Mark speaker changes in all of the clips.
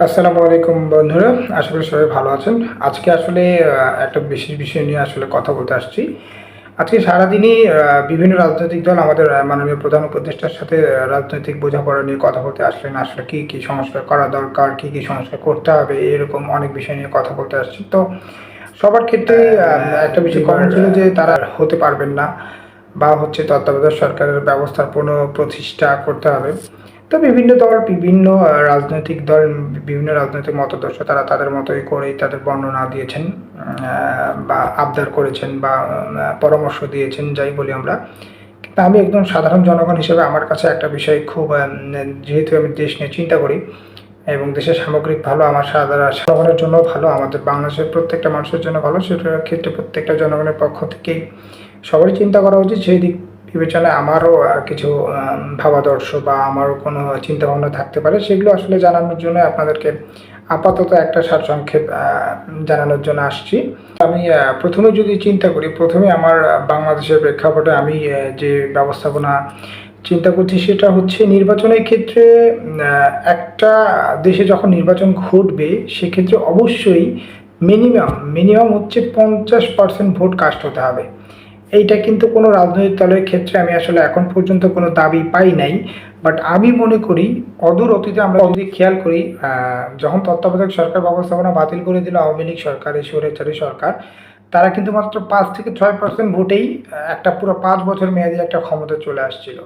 Speaker 1: আসসালামু আলাইকুম বন্ধুরা আশা করি সবাই ভালো আছেন। আজকে আসলে একটা বিশেষ বিষয় নিয়ে আসলে কথা বলতে আসছি। আজকে সারাদিনই বিভিন্ন রাজনৈতিক দল আমাদের মাননীয় প্রধান উপদেষ্টার সাথে রাজনৈতিক বোঝাপড়া নিয়ে কথা বলতে আসলেন। আসলে কি কি সংস্কার করা দরকার কি কি সংস্কার করতে হবে এরকম অনেক বিষয় নিয়ে কথা বলতে আসছি। তো সবার ক্ষেত্রে একটা বিষয় কমন ছিল যে তারা হতে পারবেন না বা হচ্ছে তত্ত্বাবধায়ক সরকারের ব্যবস্থার পুনঃ প্রতিষ্ঠা করতে হবে। তো বিভিন্ন দল, বিভিন্ন রাজনৈতিক দল, বিভিন্ন রাজনৈতিক মতাদর্শ তারা তাদের মতোই করেই তাদের বর্ণনা দিয়েছেন বা আবদার করেছেন বা পরামর্শ দিয়েছেন, যাই বলি আমরা। কিন্তু আমি একদম সাধারণ জনগণ হিসেবে আমার কাছে একটা বিষয় খুব যেহেতু আমি দেশ নিয়ে চিন্তা করি এবং দেশের সামগ্রিক ভালো আমার সাধারণ জনগণের জন্য ভালো, আমাদের বাংলাদেশের প্রত্যেকটা মানুষের জন্য ভালো সেটার ক্ষেত্রে প্রত্যেকটা জনগণের পক্ষ থেকেই সবারই চিন্তা করা উচিত, সেই দিক বিবেচনায় আমারও কিছু ভাবাদর্শ বা আমারও কোনো চিন্তা ভাবনা থাকতে পারে। সেগুলো আসলে জানানোর জন্য আপনাদেরকে আপাতত একটা সারসংক্ষেপ জানানোর জন্য আসছি। আমি প্রথমে যদি চিন্তা করি, প্রথমে আমার বাংলাদেশের প্রেক্ষাপটে আমি যে ব্যবস্থাপনা চিন্তা করছি সেটা হচ্ছে নির্বাচনের ক্ষেত্রে একটা দেশে যখন নির্বাচন ঘটবে, সেক্ষেত্রে অবশ্যই মিনিমাম মিনিমাম হচ্ছে পঞ্চাশ পার্সেন্ট ভোট কাস্ট হতে হবে। এইটা কিন্তু কোনো রাজনৈতিক দলের ক্ষেত্রে আমি আসলে এখন পর্যন্ত কোনো দাবি পাই নাই বাট আমি মনে করি অদূর অতীতে আমরা যদি খেয়াল করি যখন তত্ত্বাবধায়ক সরকার ব্যবস্থাপনা বাতিল করে দিল, আওয়ামী লীগ সরকার, এই সরকার, তারা কিন্তু মাত্র পাঁচ থেকে ছয় পার্সেন্ট ভোটেই একটা পুরো পাঁচ বছর মেয়াদী একটা ক্ষমতা চলে আসছিল।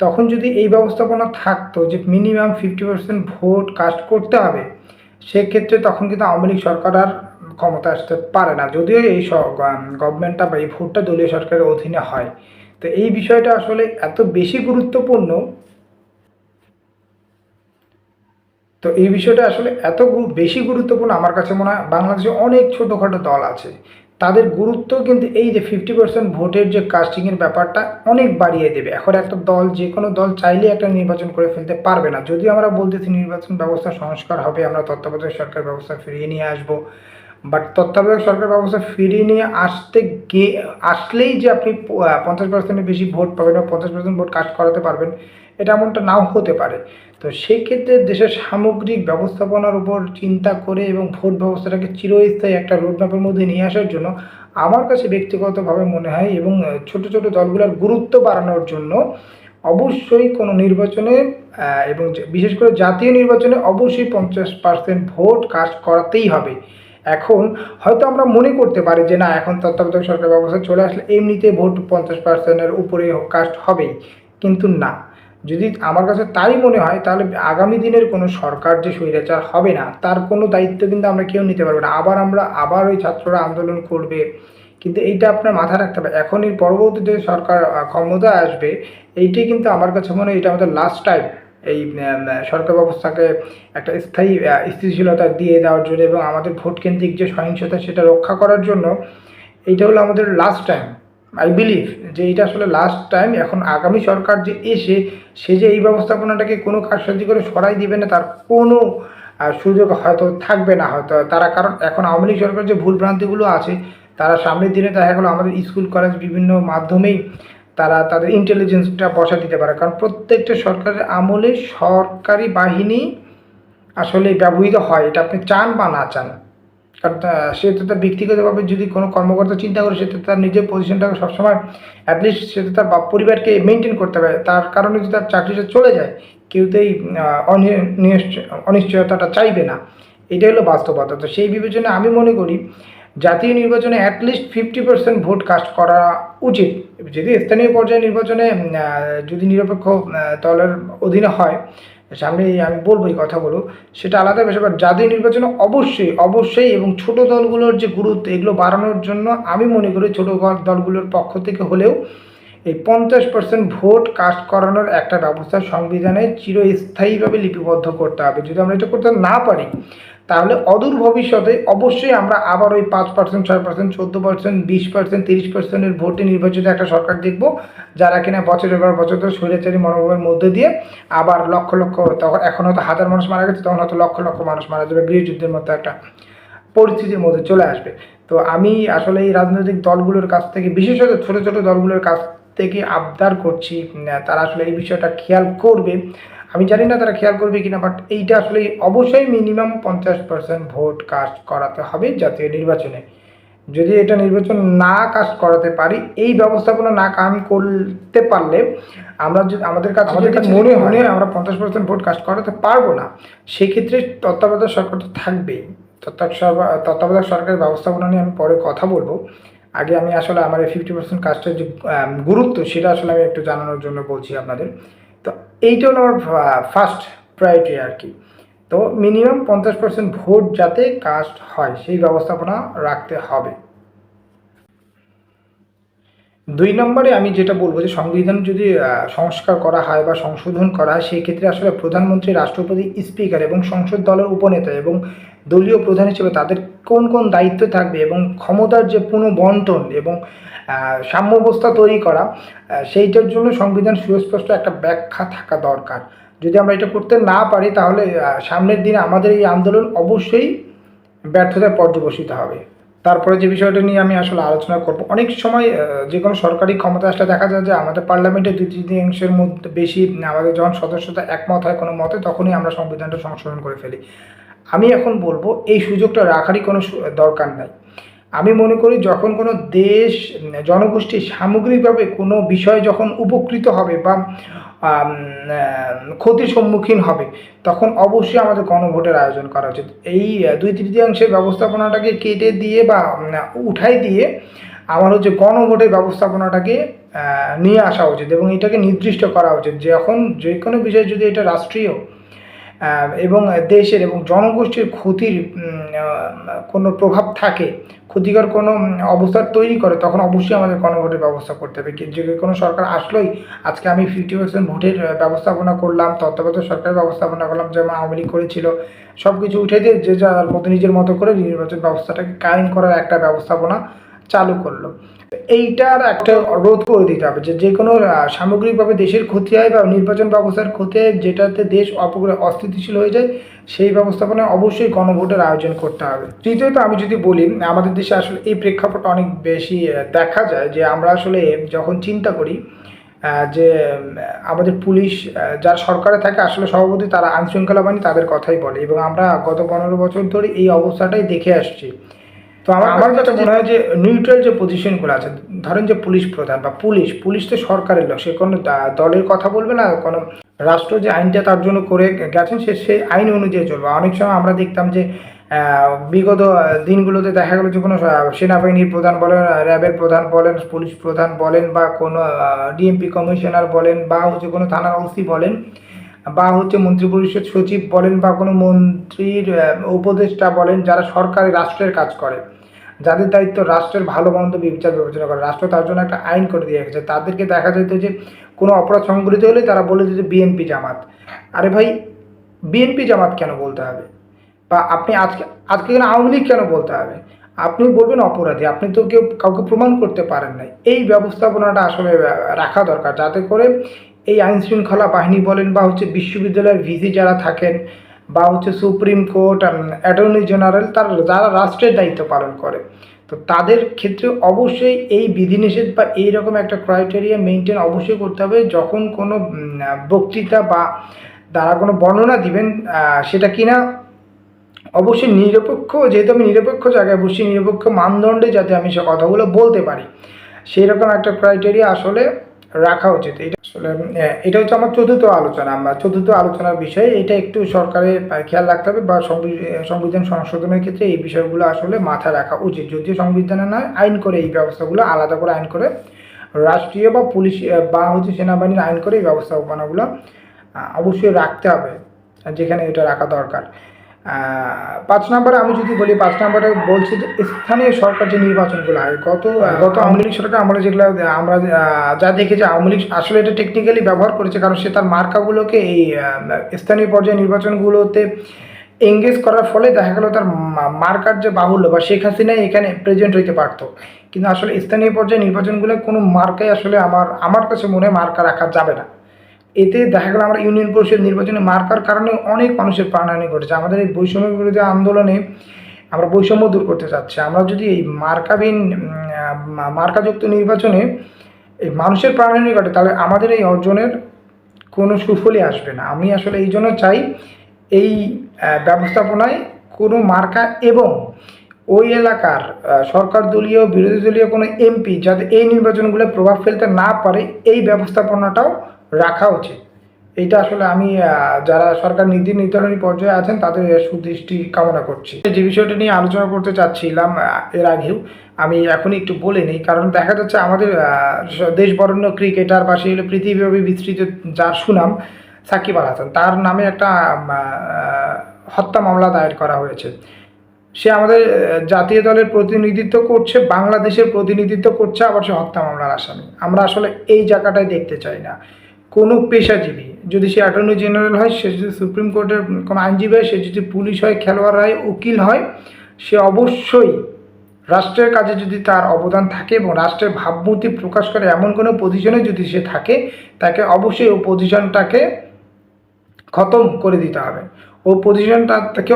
Speaker 1: তখন যদি এই ব্যবস্থাপনা থাকতো যে minimum fifty percent vote cast করতে হবে, সেক্ষেত্রে তখন কিন্তু আওয়ামী লীগ সরকার আর ক্ষমতা আসতে পারে না। যদিও এই গভর্নমেন্টটা বা এই ভোটটা দলীয় সরকারের অধীনে হয়। তো এই বিষয়টা আসলে এত বেশি গুরুত্বপূর্ণ? তো এই বিষয়টা আসলে এত বেশি গুরুত্বপূর্ণ আমার কাছে মনে হয় বাংলাদেশে অনেক ছোটোখাটো দল আছে। তাদের গুরুত্ব কিন্তু এই যে ফিফটি পার্সেন্ট ভোটের যে কাস্টিংয়ের ব্যাপারটা অনেক বাড়িয়ে দেবে। এখন একটা দল, যে কোনো দল চাইলে একটা নির্বাচন করে ফেলতে পারবে না। যদিও আমরা বলতেছি নির্বাচন ব্যবস্থা সংস্কার হবে, আমরা তত্ত্বাবধায়ক সরকার ব্যবস্থা ফিরিয়ে নিয়ে আসব। বাট তত্ত্বাবধায়ক সরকার ব্যবস্থা ফিরিয়ে নিয়ে আসতে গিয়ে আসলেই যে আপনি পঞ্চাশ পার্সেন্টের বেশি ভোট পাবেন বা পঞ্চাশ পার্সেন্ট ভোট কাস্ট করাতে পারবেন, এটা এমনটা নাও হতে পারে। তো সেই ক্ষেত্রে দেশের সামগ্রিক ব্যবস্থাপনার উপর চিন্তা করে এবং ভোট ব্যবস্থাটাকে চিরস্থায়ী একটা রোডম্যাপের মধ্যে নিয়ে আসার জন্য আমার কাছে ব্যক্তিগতভাবে মনে হয় এবং ছোট ছোট দলগুলোর গুরুত্ব বাড়ানোর জন্য অবশ্যই কোনো নির্বাচনে এবং বিশেষ করে জাতীয় নির্বাচনে অবশ্যই পঞ্চাশ পার্সেন্ট ভোট কাজ করাতেই হবে। এখন হয়তো আমরা মনে করতে পারি যে না এখন তত্ত্বাবধায়ক সরকার ব্যবস্থা চলে আসলে এমনিতে ভোট পঞ্চাশ পার্সেন্টের উপরে কাস্ট হবেই। কিন্তু না। যদি আমার কাছে তাই মনে হয় তাহলে আগামী দিনের কোনো সরকার যে স্বৈরাচার হবে না তার কোনো দায়িত্ব কিন্তু আমরা কেউ নিতে পারব না। আবার আমরা আবার ওই ছাত্ররা আন্দোলন করবে। কিন্তু এইটা আপনার মাথায় রাখতে হবে। এখন এই পরবর্তীতে সরকার আহ, ক্ষমতায় আসবে এইটাই কিন্তু আমার কাছে মনে হয় এটা আমাদের লাস্ট টাইম এই সরকার ব্যবস্থাকে একটা স্থায়ী স্থিতিশীলতা দিয়ে দেওয়ার জন্য এবং আমাদের ভোটকেন্দ্রিক যে সহিংসতা সেটা রক্ষা করার জন্য এইটা হলো আমাদের লাস্ট টাইম আই বিলিভ যে এটা আসলে লাস্ট টাইম এখন আগামী সরকার যে এসে সে যে এই ব্যবস্থাপনাটাকে কোনো কারসাজি করে সরাই দিবে না, তার কোনো সুযোগ হয়তো থাকবে না, হয়তো তারা, কারণ এখন আওয়ামী লীগ সরকার যে ভুল ভ্রান্তিগুলো আছে, তারা সামনের দিনে দেখা গেলো আমাদের স্কুল, কলেজ বিভিন্ন মাধ্যমেই তারা তাদের ইন্টেলিজেন্সটা বসা দিতে পারে। কারণ প্রত্যেকটা সরকারের আমলে সরকারি বাহিনী আসলে ব্যবহৃত হয়, এটা আপনি চান বা না চান। কারণ সে তো তার ব্যক্তিগতভাবে যদি কোনো কর্মকর্তা চিন্তা করে, সে তো তার নিজের পজিশনটাকে সবসময় অ্যাটলিস্ট সে তো তার পরিবারকে মেনটেন করতে পারে। তার কারণে যদি তার চাকরিটা চলে যায় কেউতেই অনিশ্চয়তাটা চাইবে না। এটাই হলো বাস্তবতা। তো সেই বিবেচনায় আমি মনে করি জাতীয় নির্বাচনে at least fifty percent vote cast করা উচিত। যদি স্থানীয় পর্যায়ে নির্বাচনে যদি নিরপেক্ষ দলের অধীনে হয়, সামনে আমি বলব এই কথাগুলো সেটা আলাদা বিষয় বাট জাতীয় নির্বাচনে অবশ্যই অবশ্যই এবং ছোট দলগুলোর যে গুরুত্ব, এগুলো বাড়ানোর জন্য আমি মনে করি ছোট দল- দলগুলোর পক্ষ থেকে হলেও এই পঞ্চাশ পার্সেন্ট ভোট কাস্ট করানোর একটা ব্যবস্থা সংবিধানে চিরস্থায়ীভাবে লিপিবদ্ধ করতে হবে। যদি আমরা এটা করতে না পারি তাহলে অদূর ভবিষ্যতে অবশ্যই আমরা আবার ওই পাঁচ পার্সেন্ট ছয় পার্সেন্ট চোদ্দ পার্সেন্ট বিশ পার্সেন্ট তিরিশ পার্সেন্টের ভোটে নির্বাচিত একটা সরকার দেখব, যারা কিনা বছরের পর বছর ধরে স্বৈরাচারী মনোভাবের মধ্যে দিয়ে আবার লক্ষ লক্ষ, তখন এখন হয়তো হাজার মানুষ মারা গেছে, তখন হয়তো লক্ষ লক্ষ মানুষ মারা যাবে, গৃহযুদ্ধের মতো একটা পরিস্থিতির মধ্যে চলে আসবে। তো আমি আসলে এই রাজনৈতিক দলগুলোর কাছ থেকে, বিশেষত ছোটো ছোটো দলগুলোর কাছ থেকে আবদার করছি তারা আসলে এই বিষয়টা খেয়াল করবে। আমি জানি না তারা খেয়াল করবে কিনা বাট এইটা আসলে অবশ্যই মিনিমাম পঞ্চাশ পার্সেন্ট ভোট কাস্ট করাতে হবে জাতীয় নির্বাচনে। যদি এটা নির্বাচন না কাজ করাতে পারি এই ব্যবস্থাপনা না কাম করতে পারলে আমরা যদি আমাদের কাছে
Speaker 2: আমাদের কাছে
Speaker 1: মনে মনে
Speaker 2: হয়-
Speaker 1: আমরা পঞ্চাশ পার্সেন্ট ভোট কাজ করাতে পারব না সেক্ষেত্রে তত্ত্বাবধায়ক সরকার তো থাকবেই। তত্ত্বাবধায়ক সরকারের ব্যবস্থাপনা নিয়ে আমি পরে কথা বলব। আগে আমি আসলে আমার এই ফিফটি পার্সেন্ট কাজটার যে গুরুত্ব সেটা আসলে আমি একটু জানানোর জন্য বলছি আপনাদের। তো এইটা হলো আমার ফার্স্ট প্রায়োরিটি আর কি। তো মিনিমাম পঞ্চাশ পার্সেন্ট ভোট যাতে কাস্ট হয়, সেই ব্যবস্থাপনা রাখতে হবে। দুই নম্বরে আমি যেটা বলব যে সংবিধান যদি সংস্কার করা হয় বা সংশোধন করা হয়, সেই ক্ষেত্রে আসলে প্রধানমন্ত্রী, রাষ্ট্রপতি, স্পিকার এবং সংসদ দলের উপনেতা এবং দলীয় প্রধান হিসেবে তাদের কোন কোন দায়িত্ব থাকবে এবং ক্ষমতার যে পুনঃবন্টন এবং সাম্যবস্থা তৈরি করা সেইটার জন্য সংবিধান সুস্পষ্ট একটা ব্যাখ্যা থাকা দরকার। যদি আমরা এটা করতে না পারি তাহলে সামনের দিনে আমাদের এই আন্দোলন অবশ্যই ব্যর্থতায় পর্যবসিত হবে। তারপরে যে বিষয়টা নিয়ে আমি আসলে আলোচনা করব, অনেক সময় যে কোনো সরকারি ক্ষমতা আসলে দেখা যায় যে আমাদের পার্লামেন্টে দুই তৃতীয়াংশের মধ্যে বেশি আমাদের যখন সদস্যতা একমত হয় কোনো মতে, তখনই আমরা সংবিধানটা সংশোধন করে ফেলি। আমি এখন বলব, এই সুযোগটা রাখারই কোনো দরকার নাই। আমি মনে করি যখন কোনো দেশ জনগোষ্ঠী সামগ্রিকভাবে কোনো বিষয় যখন উপকৃত হবে বা ক্ষতির সম্মুখীন হবে, তখন অবশ্যই আমাদের গণভোটের আয়োজন করা উচিত। এই দুই তৃতীয়াংশের ব্যবস্থাপনাটাকে কেটে দিয়ে বা উঠাই দিয়ে আমার হচ্ছে গণভোটের ব্যবস্থাপনাটাকে নিয়ে আসা উচিত এবং এটাকে নির্দিষ্ট করা উচিত। যে এখন যে কোনো বিষয়ে যদি এটা রাষ্ট্রীয় এবং দেশের এবং জনগোষ্ঠীর ক্ষতির কোনো প্রভাব থাকে, ক্ষতিকর কোনো অবস্থা তৈরি করে, তখন অবশ্যই আমাদের গণভোটের ব্যবস্থা করতে হবে। যে কোনো সরকার আসলেই আজকে আমি ফিফটি পার্সেন্ট ভোটের ব্যবস্থাপনা করলাম, তত্ত্বাবধায়ক সরকারের ব্যবস্থাপনা করলাম, যেমন আওয়ামী লীগ করেছিল সব কিছু উঠে দিয়ে যে যার মতো নিজের মতো করে নির্বাচন ব্যবস্থাটাকে কায়েম করার একটা ব্যবস্থাপনা চালু করল। এইটার একটা রোধ করে দিতে হবে যে যে কোনো সামগ্রিকভাবে দেশের ক্ষতি হয় বা নির্বাচন ব্যবস্থার ক্ষতি হয়, যেটাতে দেশ অপগ্রে অস্থিতিশীল হয়ে যায়, সেই ব্যবস্থাপনায় অবশ্যই গণভোটের আয়োজন করতে হবে। তৃতীয়ত আমি যদি বলি, আমাদের দেশে আসলে এই প্রেক্ষাপট অনেক বেশি দেখা যায় যে আমরা আসলে যখন চিন্তা করি যে আমাদের পুলিশ যারা সরকারে থাকে আসলে সভাপতি, তারা আইন শৃঙ্খলা বাহিনী তাদের কথাই বলে এবং আমরা গত পনেরো বছর ধরে এই অবস্থাটাই দেখে আসছি। তো আমার আমার যেটা মনে হয় যে নিউট্রাল যে পজিশনগুলো আছে ধরেন যে পুলিশ প্রধান বা পুলিশ পুলিশ তো সরকারের লোক সে কোনো দলের কথা বলবে না কোনো রাষ্ট্র যে আইনটা তার জন্য করে গেছেন সে সেই আইন অনুযায়ী চলবে। অনেক সময় আমরা দেখতাম যে বিগত দিনগুলোতে দেখা গেলো যে কোনো সেনাবাহিনীর প্রধান বলেন র্যাবের প্রধান বলেন পুলিশ প্রধান বলেন বা কোনো ডিএমপি কমিশনার বলেন বা হচ্ছে কোনো থানার ওসি বলেন বা হচ্ছে মন্ত্রিপরিষদ সচিব বলেন বা কোনো মন্ত্রীর উপদেষ্টা বলেন যারা সরকারি রাষ্ট্রের কাজ করে। যাদের দায়িত্ব রাষ্ট্রের ভালো মন্দ বিচার বিবেচনা করে। রাষ্ট্র তার জন্য একটা আইন করে দিয়ে গেছে তাদেরকে দেখা যেত যে, কোনো অপরাধ সংঘটিত হলে তারা বলে যে বিএনপি জামাত। আরে ভাই, বিএনপি জামাত কেন বলতে হবে? বা আপনি আজকে আজকে কেন আওয়ামী লীগ কেন বলতে হবে? আপনি বলবেন অপরাধী, আপনি তো কেউ কাউকে প্রমাণ করতে পারেন নাই। এই ব্যবস্থাপনাটা আসলে রাখা দরকার, যাতে করে এই আইন শৃঙ্খলা বাহিনী বলেন বা হচ্ছে বিশ্ববিদ্যালয়ের ভিজি যারা থাকেন বা হচ্ছে সুপ্রিম কোর্ট অ্যাটর্নি জেনারেল তারা যারা রাষ্ট্রের দায়িত্ব পালন করে, তো তাদের ক্ষেত্রে অবশ্যই এই বিধিনিষেধ বা এইরকম একটা ক্রাইটেরিয়া মেনটেন অবশ্যই করতে হবে যখন কোনো বক্তৃতা বা তারা কোনো বর্ণনা দিবেন সেটা কিনা অবশ্যই নিরপেক্ষ, যেহেতু আমি নিরপেক্ষ জায়গায় বসছি, নিরপেক্ষ মানদণ্ডে যাতে আমি সে কথাগুলো বলতে পারি। সেই রকম একটা ক্রাইটেরিয়া আসলে রাখা উচিত। এটা আসলে এটা হচ্ছে আমার চতুর্থ আলোচনা। আমার চতুর্থ আলোচনার বিষয় এটা একটু সরকারের খেয়াল রাখতে হবে বা সংবিধান সংশোধনের ক্ষেত্রে এই বিষয়গুলো আসলে মাথায় রাখা উচিত। যদিও সংবিধানে নয়, আইন করে এই ব্যবস্থাগুলো, আলাদা করে আইন করে রাষ্ট্রীয় বা পুলিশ বা হচ্ছে সেনাবাহিনীর আইন করে এই ব্যবস্থাপনাগুলো অবশ্যই রাখতে হবে, যেখানে এটা রাখা দরকার। পাঁচ নম্বরে আমি যদি বলি, পাঁচ নম্বরে বলছি যে স্থানীয় সরকার যে নির্বাচনগুলো হয়, গত গত আওয়ামী লীগ সরকার আমরা যেগুলো, আমরা যা দেখেছি আওয়ামী লীগ আসলে এটা টেকনিক্যালি ব্যবহার করেছে, কারণ সে তার মার্কাগুলোকে এই স্থানীয় পর্যায়ে নির্বাচনগুলোতে এঙ্গেজ করার ফলে দেখা গেল তার মার্কার যে বাহুল্য বা শেখ হাসিনা এখানে প্রেজেন্ট হইতে পারতো। কিন্তু আসলে স্থানীয় পর্যায়ে নির্বাচনগুলো কোনো মার্কাই আসলে আমার আমার কাছে মনে মার্কা রাখা যাবে না। এতে দেখা গেল আমরা ইউনিয়ন পরিষদ নির্বাচনে মার্কার কারণে অনেক মানুষের প্রাণহানি ঘটেছে। আমাদের এই বৈষম্য বিরোধী আন্দোলনে আমরা বৈষম্য দূর করতে চাচ্ছি। আমরা যদি এই মার্কাবিন মার্কাযুক্ত নির্বাচনে এই মানুষের প্রাণহানি ঘটে, তাহলে আমাদের এই অর্জনের কোনো সুফলই আসবে না। আমি আসলে এই জন্য চাই এই ব্যবস্থাপনায় কোনো মার্কা এবং ওই এলাকার সরকার দলীয়, বিরোধী দলীয় কোনো এমপি যাতে এই নির্বাচনগুলো প্রভাব ফেলতে না পারে, এই ব্যবস্থাপনাটাও রাখা উচিত। এইটা আসলে আমি যারা সরকার নীতি নির্ধারণী পর্যায়ে আছেন তাদের সুদৃষ্টি কামনা করছি। যে বিষয়টা নিয়ে আলোচনা করতে চাচ্ছিলাম এর আগেও আমি এখনই একটু বলে নিই। কারণ দেখা যাচ্ছে আমাদের আহ, দেশ বরণ্য ক্রিকেটার বা সেই হলো পৃথিবীব্যাপী বিস্তৃত যার সুনাম সাকিব আল হাসান তার নামে একটা হত্যা মামলা দায়ের করা হয়েছে। সে আমাদের জাতীয় দলের প্রতিনিধিত্ব করছে বাংলাদেশের প্রতিনিধিত্ব করছে আবার সে হত্যা মামলার আসামি। আমরা আসলে এই জায়গাটায় দেখতে চাই না। কোনো পেশাজীবী, যদি সে অ্যাটর্নি জেনারেল হয়, সে যদি সুপ্রিম কোর্টের কোনো আইনজীবী হয়, সে যদি পুলিশ হয়, খেলোয়াড় হয়, উকিল হয়, সে অবশ্যই রাষ্ট্রের কাজে যদি তার অবদান থাকে এবং রাষ্ট্রের ভাবমূর্তি প্রকাশ করে এমন কোনো পজিশনে যদি সে থাকে, তাকে অবশ্যই ওই পজিশনটাকে খতম করে দিতে হবে। ও পজিশনটা থেকে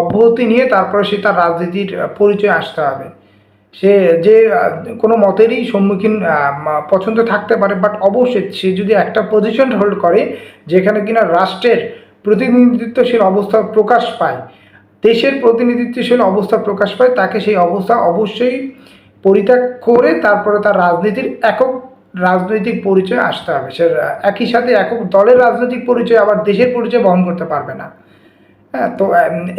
Speaker 1: অব্যাহতি নিয়ে তারপরে সে তার রাজনীতির পরিচয় আসতে হবে। সে যে কোনো মতেরই সম্মুখীন পছন্দ থাকতে পারে বাট অবশ্যই সে যদি একটা পজিশন হোল্ড করে, যেখানে কিনা রাষ্ট্রের প্রতিনিধিত্বশীল অবস্থা প্রকাশ পায়, দেশের প্রতিনিধিত্বশীল অবস্থা প্রকাশ পায়, তাকে সেই অবস্থা অবশ্যই পরিত্যাগ করে তারপরে তার রাজনীতির একক রাজনৈতিক পরিচয় আসতে হবে। সে একই সাথে একক দলের রাজনৈতিক পরিচয় আবার দেশের পরিচয় বহন করতে পারবে না। হ্যাঁ তো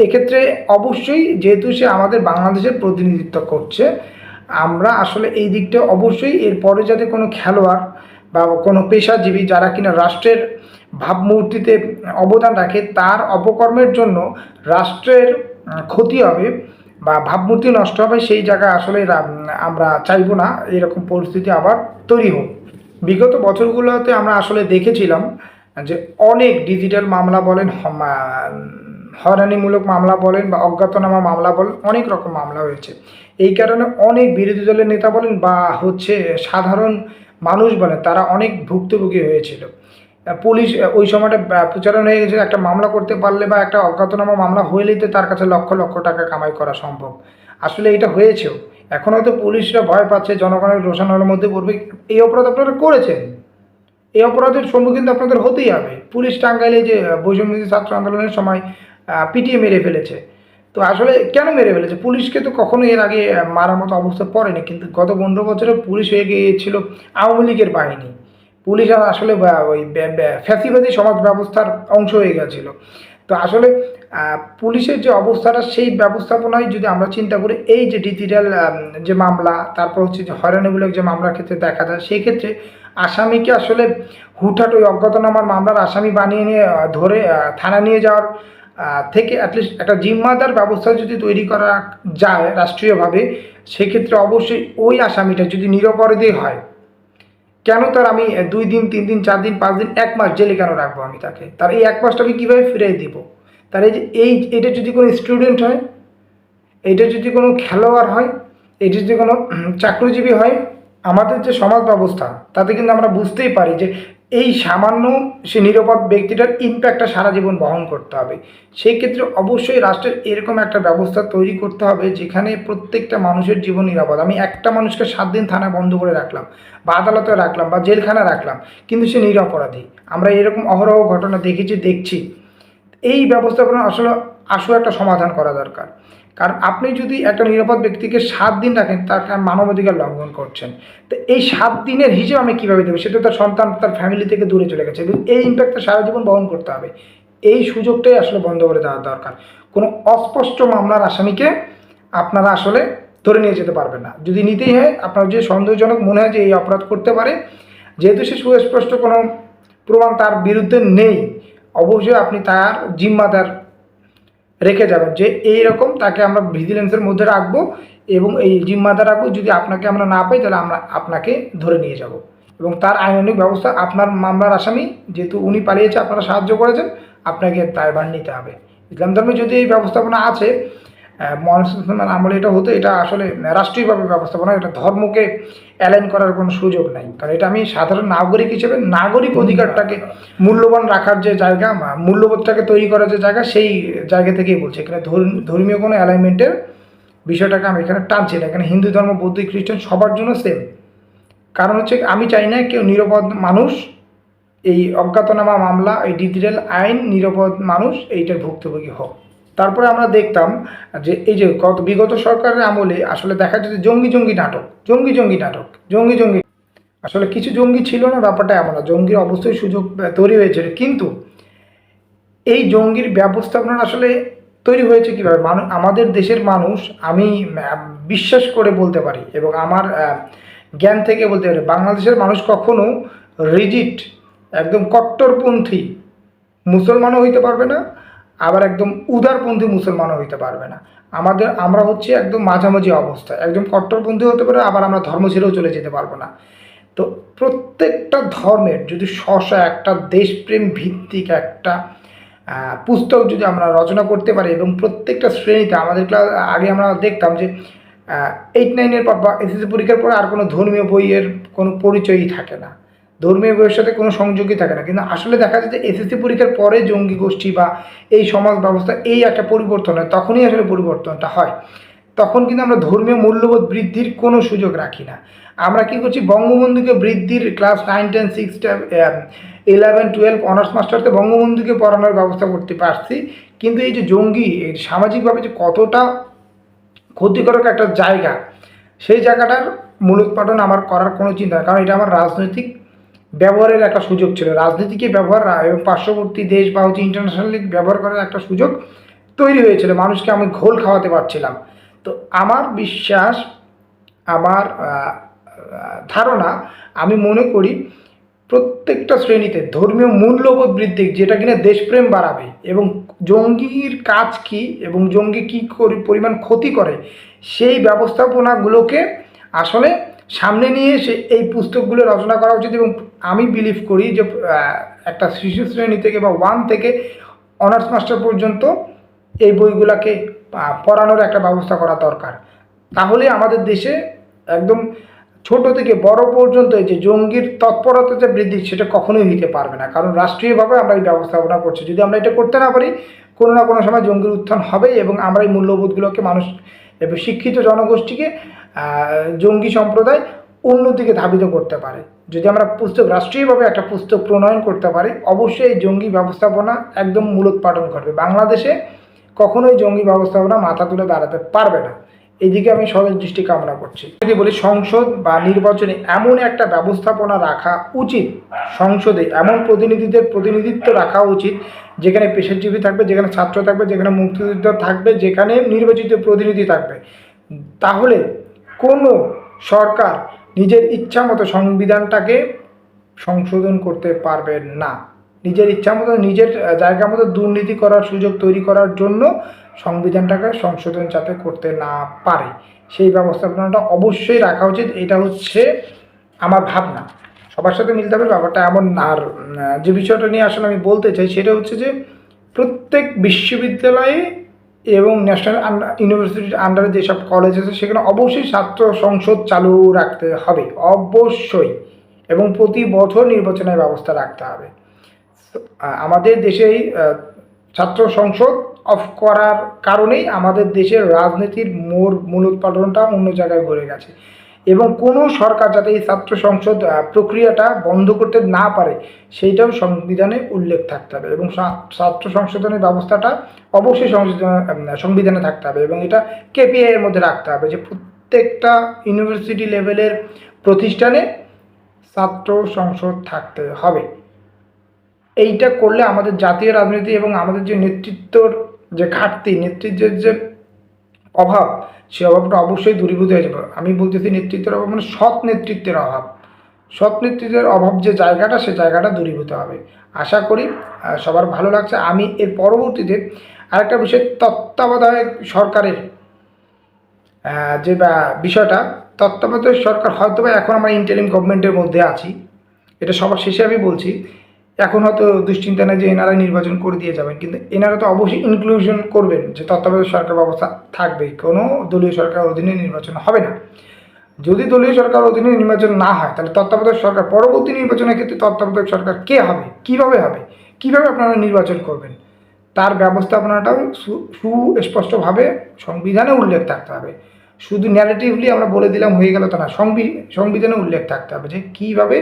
Speaker 1: এক্ষেত্রে অবশ্যই যেহেতু সে আমাদের বাংলাদেশের প্রতিনিধিত্ব করছে, আমরা আসলে এই দিকটা অবশ্যই এরপরে যাতে কোনো খেলোয়াড় বা কোনো পেশাজীবী যারা কিনা রাষ্ট্রের ভাবমূর্তিতে অবদান রাখে, তার অপকর্মের জন্য রাষ্ট্রের ক্ষতি হবে বা ভাবমূর্তি নষ্ট হবে, সেই জায়গায় আসলে আমরা চাইব না, এরকম পরিস্থিতি আবার তৈরি হোক। বিগত বছরগুলোতে আমরা আসলে দেখেছিলাম যে অনেক ডিজিটাল মামলা বলেন হয়রানিমূলক মামলা বলেন বা অজ্ঞাতনামা মামলা বলেন, অনেক রকম মামলা হয়েছে। এই কারণে অনেক বিরোধী দলের নেতা বলেন বা হচ্ছে সাধারণ মানুষ বলেন, তারা অনেক ভুক্তভোগী হয়েছিল। পুলিশ ওই সময়টা প্রচারণ হয়ে গেছে একটা মামলা করতে পারলে বা একটা অজ্ঞাতনামা মামলা হইলেই তো তার কাছে লক্ষ লক্ষ টাকা কামাই করা সম্ভব। আসলে এটা হয়েছেও। এখন হয়তো পুলিশরা ভয় পাচ্ছে, জনগণের রোশানোর মধ্যে পড়বে। এই অপরাধ আপনারা করেছেন। এই অপরাধের সম্মুখীন তো আপনাদের হতেই হবে। পুলিশ টাঙ্গাইলে যে বৈষম্যবিরোধী ছাত্র আন্দোলনের সময় পিটিয়ে মেরে ফেলেছে। তো আসলে কেন মেরে ফেলেছে? পুলিশকে তো কখনো এর আগে মারার মতো অবস্থা পড়েনি। কিন্তু গত পনেরো বছরে পুলিশ হয়ে গিয়েছিল আওয়ামী লীগের বাহিনী। পুলিশ আর আসলে ওই ফ্যাসিবাদী সমাজ ব্যবস্থার অংশ হয়ে গেছিল। তো আসলে পুলিশের যে অবস্থাটা, সেই ব্যবস্থাপনায় যদি আমরা চিন্তা করি, এই যে ডিজিটাল যে মামলা, তারপর হচ্ছে যে হয়রানিমূলক যে মামলার ক্ষেত্রে দেখা যায়, সেই ক্ষেত্রে আসামিকে আসলে হুটহাট ওই অজ্ঞাতনামার মামলার আসামি বানিয়ে নিয়ে ধরে থানা নিয়ে যাওয়ার থেকে অ্যাটলিস্ট একটা জিম্মাদার ব্যবস্থা যদি তৈরি করা যায় রাষ্ট্রীয়ভাবে, সেক্ষেত্রে অবশ্যই ওই আসামিটা যদি নিরপরাধী হয়, কেন তার আমি দুই দিন, তিন দিন, চার দিন, পাঁচ দিন, এক মাস জেলে কেন রাখব আমি তাকে? তার এই এক মাসটা আমি কীভাবে ফিরিয়ে দিব? তার এই এই, এটা যদি কোনো স্টুডেন্ট হয়, এটা যদি কোনো খেলোয়াড় হয়, এটা যদি কোনো চাকরিজীবী হয়, আমাদের যে সমাজ ব্যবস্থা, তাতে কিন্তু আমরা বুঝতেই পারি যে এই সামান্য সে নিরাপদ ব্যক্তিটার ইম্প্যাক্টটা সারা জীবন বহন করতে হবে। সেই ক্ষেত্রে অবশ্যই রাষ্ট্রের এরকম একটা ব্যবস্থা তৈরি করতে হবে যেখানে প্রত্যেকটা মানুষের জীবন নিরাপদ। আমি একটা মানুষকে সাত দিন থানায় বন্ধ করে রাখলাম, বা আদালতে রাখলাম, বা জেলখানা রাখলাম, কিন্তু সে নিরপরাধী। আমরা এরকম অহরহ ঘটনা দেখেছি, দেখছি। এই ব্যবস্থাপনা আসলে আসলে একটা সমাধান করা দরকার। কারণ আপনি যদি একটা নিরাপদ ব্যক্তিকে সাত দিন রাখেন, তার মানবাধিকার লঙ্ঘন করছেন। তো এই সাত দিনের হিসেব আমি কীভাবে দেবো? সেটা তার সন্তান, তার ফ্যামিলি থেকে দূরে চলে গেছে। এবং এই ইম্প্যাক্টটা সারা জীবন বহন করতে হবে। এই সুযোগটাই আসলে বন্ধ করে দেওয়া দরকার। কোনো অস্পষ্ট মামলার আসামিকে আপনারা আসলে ধরে নিয়ে যেতে পারবেন না। যদি নিতেই হয়, আপনার যে সন্দেহজনক মনে হয় যে এই অপরাধ করতে পারে, যেহেতু সে সুস্পষ্ট কোনো প্রমাণ তার বিরুদ্ধে নেই, অবশ্যই আপনি তার জিম্মাদার রেখে যাবেন যে এই রকম তাকে আমরা ভিজিলেন্সের মধ্যে রাখব এবং এই জিম্মাদার রাখব, যদি আপনাকে আমরা না পাই তাহলে আমরা আপনাকে ধরে নিয়ে যাব। এবং তার আইনানিক ব্যবস্থা আপনার মামলার আসামি, যেহেতু উনি পালিয়েছে, আপনারা সাহায্য করেছেন, আপনাকে দায়ভার নিতে হবে। ইসলাম ধর্মে যদি এই ব্যবস্থাপনা আছে মহান আমলে এটা হতো, এটা আসলে রাষ্ট্রীয়ভাবে ব্যবস্থাপনা, এটা ধর্মকে অ্যালাইন করার কোনো সুযোগ নাই। কারণ এটা আমি সাধারণ নাগরিক হিসেবে নাগরিক অধিকারটাকে মূল্যবান রাখার যে জায়গা মূল্যবোধটাকে তৈরি করার যে জায়গা, সেই জায়গা থেকেই বলছি। এখানে ধর্ম- ধর্মীয় কোনো অ্যালাইনমেন্টের বিষয়টাকে আমি এখানে টানছি না। এখানে হিন্দু ধর্ম, বৌদ্ধ, খ্রিস্টান সবার জন্য সেম কারণ হচ্ছে আমি চাই না কেউ নিরাপদ মানুষ এই অজ্ঞাতনামা মামলা, এই ডিজিটাল আইন নিরাপদ মানুষ এইটার ভুক্তভোগী হোক। তারপরে আমরা দেখতাম যে এই যে গত বিগত সরকারের আমলে আসলে দেখা যাচ্ছে জঙ্গি জঙ্গি নাটক, জঙ্গি জঙ্গি নাটক, জঙ্গি জঙ্গি আসলে কিছু জঙ্গি ছিল না ব্যাপারটা এমন না, জঙ্গির অবশ্যই সুযোগ তৈরি হয়েছিল। কিন্তু এই জঙ্গির ব্যবস্থাপনা আসলে তৈরি হয়েছে কীভাবে? মানুষ আমাদের দেশের মানুষ, আমি বিশ্বাস করে বলতে পারি এবং আমার জ্ঞান থেকে বলতে পারি, বাংলাদেশের মানুষ কখনো রিজিট, একদম কট্টরপন্থী মুসলমানও হইতে পারবে না আবার একদম উদারপন্থী মুসলমানও হইতে পারবে না। আমাদের, আমরা হচ্ছে একদম মাঝামাঝি অবস্থা। একদম কট্টরপন্থী হতে পারে, আবার আমরা ধর্ম ছেড়েও চলে যেতে পারব না। তো প্রত্যেকটা ধর্মের যদি স্বশা একটা দেশপ্রেম ভিত্তিক একটা পুস্তক যদি আমরা রচনা করতে পারি এবং প্রত্যেকটা শ্রেণীতে আমাদের ক্লাস আগে আমরা দেখতাম যে এইট নাইনের পর বা এসএসসি পরীক্ষার পরে আর কোনো ধর্মীয় বইয়ের কোনো পরিচয়ই থাকে না। ধর্মীয় বইয়ের সাথে কোনো সংযোগই থাকে না। কিন্তু আসলে দেখা যায় যে এসএসসি পরীক্ষার পরে জঙ্গি গোষ্ঠী বা এই সমাজ ব্যবস্থা এই একটা পরিবর্তন হয়, তখনই আসলে পরিবর্তনটা হয়। তখন কিন্তু আমরা ধর্মীয় মূল্যবোধ বৃদ্ধির কোনো সুযোগ রাখি না। আমরা কি করছি, বঙ্গবন্ধুকে বৃদ্ধির class nine ten six eleven twelve honours মাস্টারতে বঙ্গবন্ধুকে পড়ানোর ব্যবস্থা করতে পারছি। কিন্তু এই যে জঙ্গি সামাজিকভাবে যে কতটা ক্ষতিকারক একটা জায়গা, সেই জায়গাটার মূলোৎপাটন আমার করার কোনো চিন্তা কারণ এটা আমার রাজনৈতিক ব্যবহারের একটা সুযোগ ছিল। রাজনীতিকে ব্যবহার এবং পার্শ্ববর্তী দেশ বা হচ্ছে ইন্টারন্যাশনালি ব্যবহার করার একটা সুযোগ তৈরি হয়েছিল। মানুষকে আমি ঘোল খাওয়াতে পারছিলাম। তো আমার বিশ্বাস, আমার ধারণা, আমি মনে করি প্রত্যেকটা শ্রেণীতে ধর্মীয় মূল্যবোধ বৃদ্ধি যেটা কিনা দেশপ্রেম বাড়াবে এবং জঙ্গির কাজ কি এবং জঙ্গি কী পরিমাণ ক্ষতি করে সেই ব্যবস্থাপনাগুলোকে আসলে সামনে নিয়ে এসে এই পুস্তকগুলো রচনা করা উচিত এবং আমি বিলিভ করি যে একটা শিশু শ্রেণি থেকে বা ওয়ান থেকে অনার্স মাস্টার পর্যন্ত এই বইগুলোকে পড়ানোর একটা ব্যবস্থা করা দরকার। তাহলে আমাদের দেশে একদম ছোট থেকে বড় পর্যন্ত এই যে জঙ্গির তৎপরতা যে বৃদ্ধি, সেটা কখনোই হইতে পারবে না। কারণ রাষ্ট্রীয়ভাবে আমরা এই ব্যবস্থাপনা করছি। যদি আমরা এটা করতে না পারি, কোনো না কোনো সময় জঙ্গির উত্থান হবে এবং আমরা এই মূল্যবোধগুলোকে মানুষ এবং শিক্ষিত জনগোষ্ঠীকে জঙ্গি সম্প্রদায় অন্যদিকে ধাবিত করতে পারে। যদি আমরা পুস্তক, রাষ্ট্রীয়ভাবে একটা পুস্তক প্রণয়ন করতে পারি, অবশ্যই এই জঙ্গি ব্যবস্থাপনা একদম মূলোৎপাটন করবে। বাংলাদেশে কখনোই জঙ্গি ব্যবস্থাপনা মাথা তুলে দাঁড়াতে পারবে না। এদিকে আমি সদর দৃষ্টি কামনা করছি। যদি বলি সংসদ বা নির্বাচনে এমন একটা ব্যবস্থাপনা রাখা উচিত, সংসদে এমন প্রতিনিধিদের প্রতিনিধিত্ব রাখা উচিত, যেখানে পেশাজীবী থাকবে, যেখানে ছাত্র থাকবে, যেখানে মুক্তিযুদ্ধ থাকবে, যেখানে নির্বাচিত প্রতিনিধি থাকবে, তাহলে কোনো সরকার নিজের ইচ্ছা মতো সংবিধানটাকে সংশোধন করতে পারবেন না। নিজের ইচ্ছা মতো, নিজের জায়গা মতো দুর্নীতি করার সুযোগ তৈরি করার জন্য সংবিধানটাকে সংশোধন যাতে করতে না পারে। সেই ব্যবস্থাপনাটা অবশ্যই রাখা উচিত, এটা হচ্ছে আমার ভাবনা। সবার সাথে মিলতে হবে, ব্যাপারটা এমন আর যে বিষয়টা নিয়ে আসলে আমি বলতে চাই, সেটা হচ্ছে যে প্রত্যেক বিশ্ববিদ্যালয়ে এবং ন্যাশনাল ইউনিভার্সিটির আন্ডারে যেসব কলেজ আছে, সেখানে অবশ্যই ছাত্র সংসদ চালু রাখতে হবে। অবশ্যই। এবং প্রতি বছর নির্বাচনের ব্যবস্থা রাখতে হবে। আমাদের দেশেই ছাত্র সংসদ অফ করার কারণেই আমাদের দেশের রাজনীতির মোর মূল উৎপাদনটা অন্য জায়গায় ঘুরে গেছে। এবং কোনো সরকার যাতে এই ছাত্র সংসদ প্রক্রিয়াটা বন্ধ করতে না পারে, সেইটাও সংবিধানে উল্লেখ থাকতে হবে এবং ছাত্র সংশোধনের ব্যবস্থাটা অবশ্যই সংবিধানে থাকতে হবে এবং এটা কেপিআই এর মধ্যে রাখতে হবে যে প্রত্যেকটা ইউনিভার্সিটি লেভেলের প্রতিষ্ঠানে ছাত্র সংসদ থাকতে হবে। এইটা করলে আমাদের জাতীয় রাজনীতি এবং আমাদের যে নেতৃত্বর যে ঘাটতি, নেতৃত্বের যে অভাব, সে অভাবটা অবশ্যই দূরীভূত হয়ে যাবে। আমি বলতেছি নেতৃত্বের অভাব মানে সৎ নেতৃত্বের অভাব। সৎ নেতৃত্বের অভাব যে জায়গাটা, সে জায়গাটা দূরীভূত হবে। আশা করি সবার ভালো লাগছে। আমি এর পরবর্তীতে আরেকটা বিষয়, তত্ত্বাবধায়ক সরকারের যে বিষয়টা, তত্ত্বাবধায়ক সরকার হয়তো এখন আমরা ইন্টারিম গভর্নমেন্টের মধ্যে আছি। এটা সবার শেষে আমি বলছি এখন হয়তো দুশ্চিন্তা নেই যে এনারা নির্বাচন করে দিয়ে যাবেন, কিন্তু এনারা তো অবশ্যই ইনক্লুশন করবেন, যে তত্ত্বাবধায়ক সরকার ব্যবস্থা থাকবে, কোনো দলীয় সরকার অধীনে নির্বাচন হবে না। যদি দলীয় সরকার অধীনে নির্বাচন না হয়, তাহলে তত্ত্বাবধায়ক সরকার পরবর্তী নির্বাচনের ক্ষেত্রে তত্ত্বাবধায়ক সরকার কে হবে, কীভাবে হবে, কীভাবে আপনারা নির্বাচন করবেন, তার ব্যবস্থাপনাটাও সুস্পষ্টভাবে সংবিধানে উল্লেখ থাকতে হবে। শুধু ন্যারেটিভলি আমরা বলে দিলাম হয়ে গেল তা না, সংবি, সংবিধানে উল্লেখ থাকতে হবে যে কীভাবে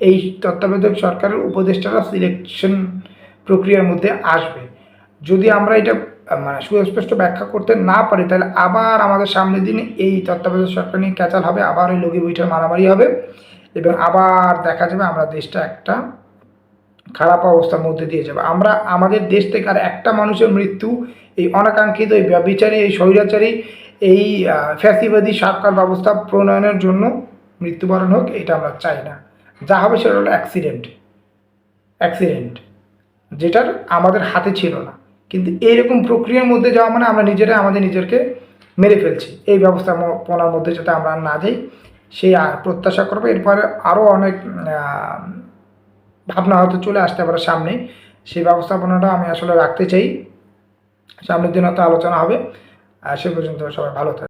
Speaker 1: এই তত্ত্বাবধায়ক সরকারের উপদেষ্টারা সিলেকশন প্রক্রিয়ার মধ্যে আসবে। যদি আমরা এটা মানে সুস্পষ্ট ব্যাখ্যা করতে না পারি, তাহলে আবার আমাদের সামনের দিনে এই তত্ত্বাবধায়ক সরকার নিয়ে ক্যাচাল হবে, আবার ওই লগি বইটার মারামারি হবে এবং আবার দেখা যাবে আমরা দেশটা একটা খারাপ অবস্থার মধ্যে দিয়ে যাবে। আমরা, আমাদের দেশ থেকে আর একটা মানুষের মৃত্যু, এই অনাকাঙ্ক্ষিত, এই ব্যবিচারী, এই স্বৈরাচারী, এই ফ্যাসিবাদী সরকার ব্যবস্থা প্রণয়নের জন্য মৃত্যুবরণ হোক, এটা আমরা চাই না। যা হবে সেটা হলো অ্যাক্সিডেন্ট অ্যাক্সিডেন্ট যেটার আমাদের হাতে ছিল না। কিন্তু এইরকম প্রক্রিয়ার মধ্যে যাওয়া মানে আমরা নিজেরা আমাদের নিজেকে মেরে ফেলছি। এই ব্যবস্থাপনার মধ্যে যাতে আমরা না যাই, সেই প্রত্যাশা করব। এরপরে আরও অনেক ভাবনা হয়তো চলে আসতে পারে সামনে। সেই ব্যবস্থাপনাটা আমি আসলে রাখতে চাই। সামনের দিন হয়তো আলোচনা হবে। সে পর্যন্ত সবাই ভালো থাকে